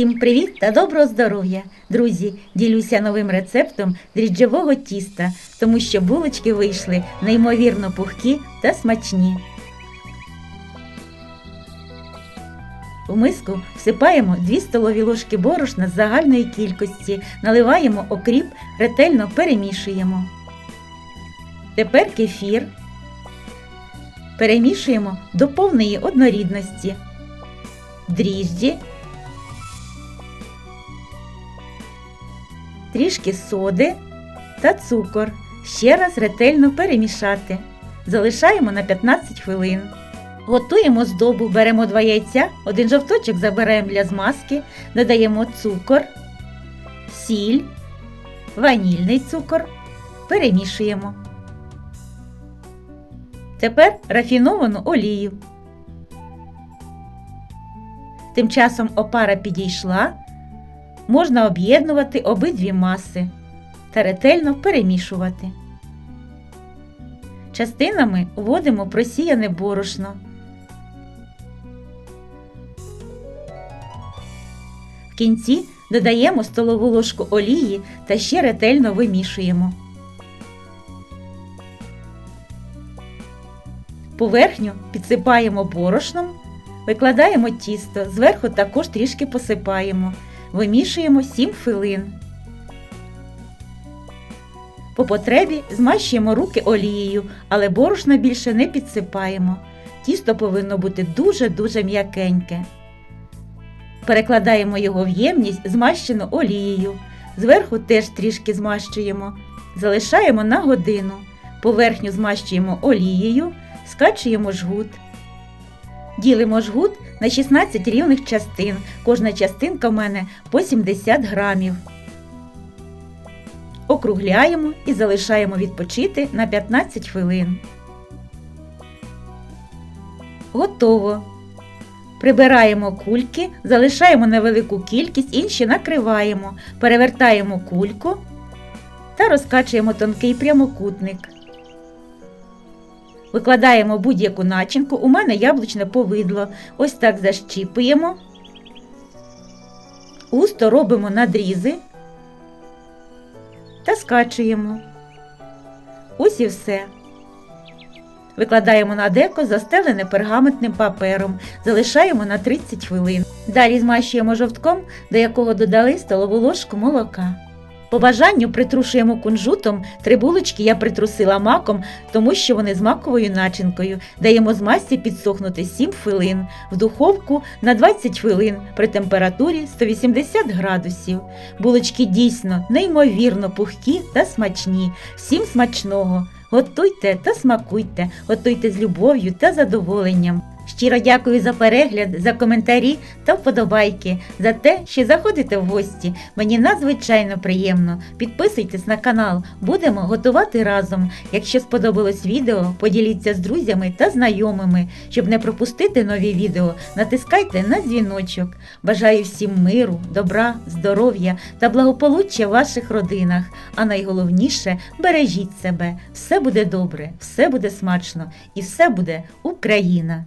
Всім привіт та доброго здоров'я! Друзі, ділюся новим рецептом дріжджового тіста, тому що булочки вийшли неймовірно пухкі та смачні. У миску всипаємо 2 столові ложки борошна з загальної кількості, наливаємо окріп, ретельно перемішуємо. Тепер кефір. Перемішуємо до повної однорідності. Дріжджі. Трішки соди та цукор. Ще раз ретельно перемішати. Залишаємо на 15 хвилин. Готуємо здобу, беремо два яйця, один жовточок забираємо для змазки, додаємо цукор, сіль, ванільний цукор, перемішуємо. Тепер рафіновану олію. Тим часом опара підійшла, можна об'єднувати обидві маси та ретельно перемішувати. Частинами вводимо просіяне борошно. В кінці додаємо столову ложку олії та ще ретельно вимішуємо. Поверхню підсипаємо борошном, викладаємо тісто, зверху також трішки посипаємо. Вимішуємо 7 хвилин. По потребі змащуємо руки олією, але борошна більше не підсипаємо. Тісто повинно бути дуже-дуже м'якеньке. Перекладаємо його в ємність, змащену олією. Зверху теж трішки змащуємо. Залишаємо на годину. Поверхню змащуємо олією, скачуємо жгут. Ділимо жгут на 16 рівних частин. Кожна частинка в мене по 70 грамів. Округляємо і залишаємо відпочити на 15 хвилин. Готово. Прибираємо кульки, залишаємо невелику кількість, інші накриваємо, перевертаємо кульку та розкачуємо тонкий прямокутник. Викладаємо будь-яку начинку. У мене яблучне повидло. Ось так защіпуємо. Густо робимо надрізи та скачуємо. Ось і все. Викладаємо на деко, застелене пергаментним папером, залишаємо на 30 хвилин. Далі змащуємо жовтком, до якого додали столову ложку молока. По бажанню притрушуємо кунжутом, три булочки я притрусила маком, тому що вони з маковою начинкою. Даємо змазці підсохнути 7 хвилин, в духовку на 20 хвилин при температурі 180 градусів. Булочки дійсно неймовірно пухкі та смачні. Всім смачного! Готуйте та смакуйте, готуйте з любов'ю та задоволенням. Щиро дякую за перегляд, за коментарі та вподобайки, за те, що заходите в гості. Мені надзвичайно приємно. Підписуйтесь на канал, будемо готувати разом. Якщо сподобалось відео, поділіться з друзями та знайомими. Щоб не пропустити нові відео, натискайте на дзвіночок. Бажаю всім миру, добра, здоров'я та благополуччя в ваших родинах. А найголовніше бережіть себе. Все буде добре, все буде смачно і все буде Україна!